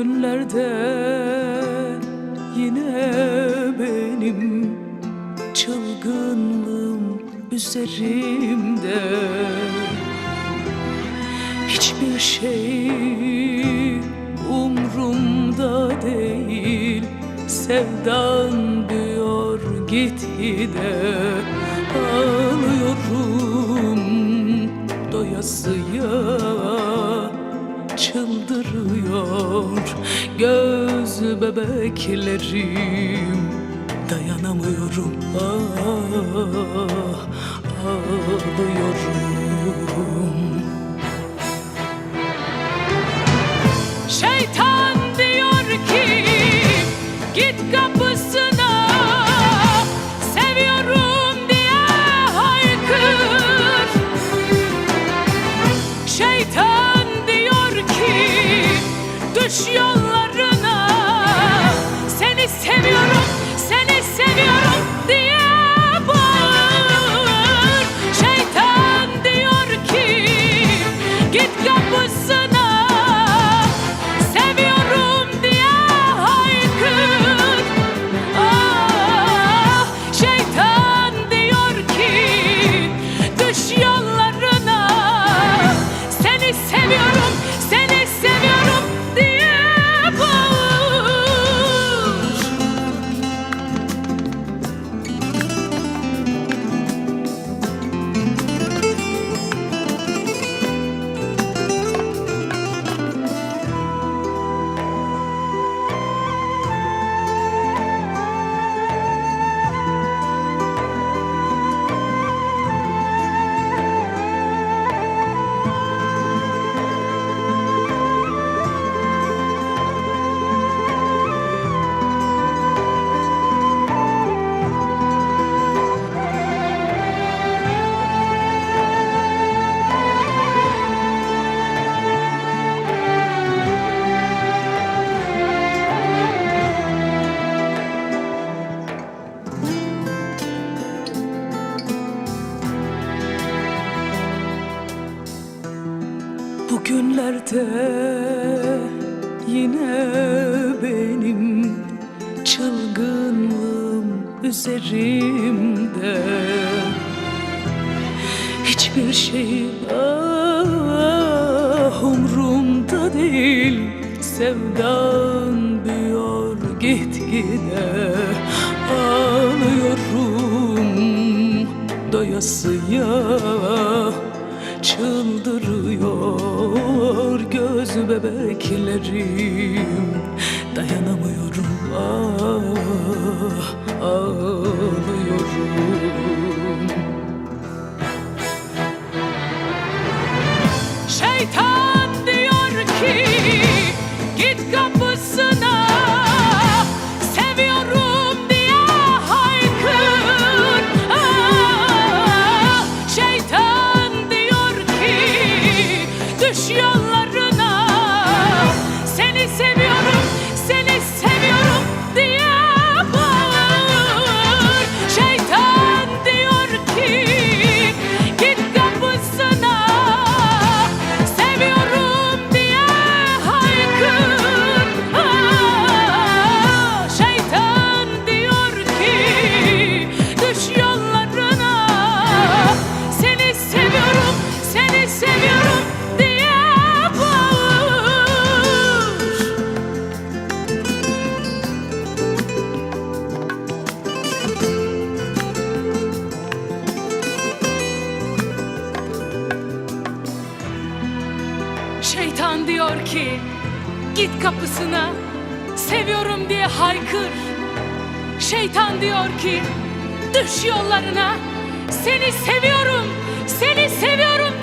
Bugünlerde yine benim çılgınlığım üzerimde. Hiçbir şey umrumda değil Sevdan diyor gitgide. Ağlıyorum bebeklerim. Dayanamıyorum. Ah, ağlıyorum. Şeytan diyor ki git kapısına. Seviyorum diye haykır. Şeytan diyor ki düş seni seviyorum seni seviyorum diye Bugünlerde yine benim çılgınlığım üzerimde. Hiçbir şey ah, umrumda değil Sevdan diyor gitgide Ağlıyorum doyasıya Çıldırıyor göz bebeklerim. Dayanamıyorum. Ah, ağlıyorum Şeytan diyor ki git kapısına seviyorum diye haykır. Şeytan diyor ki düş yollarına seni seviyorum seni seviyorum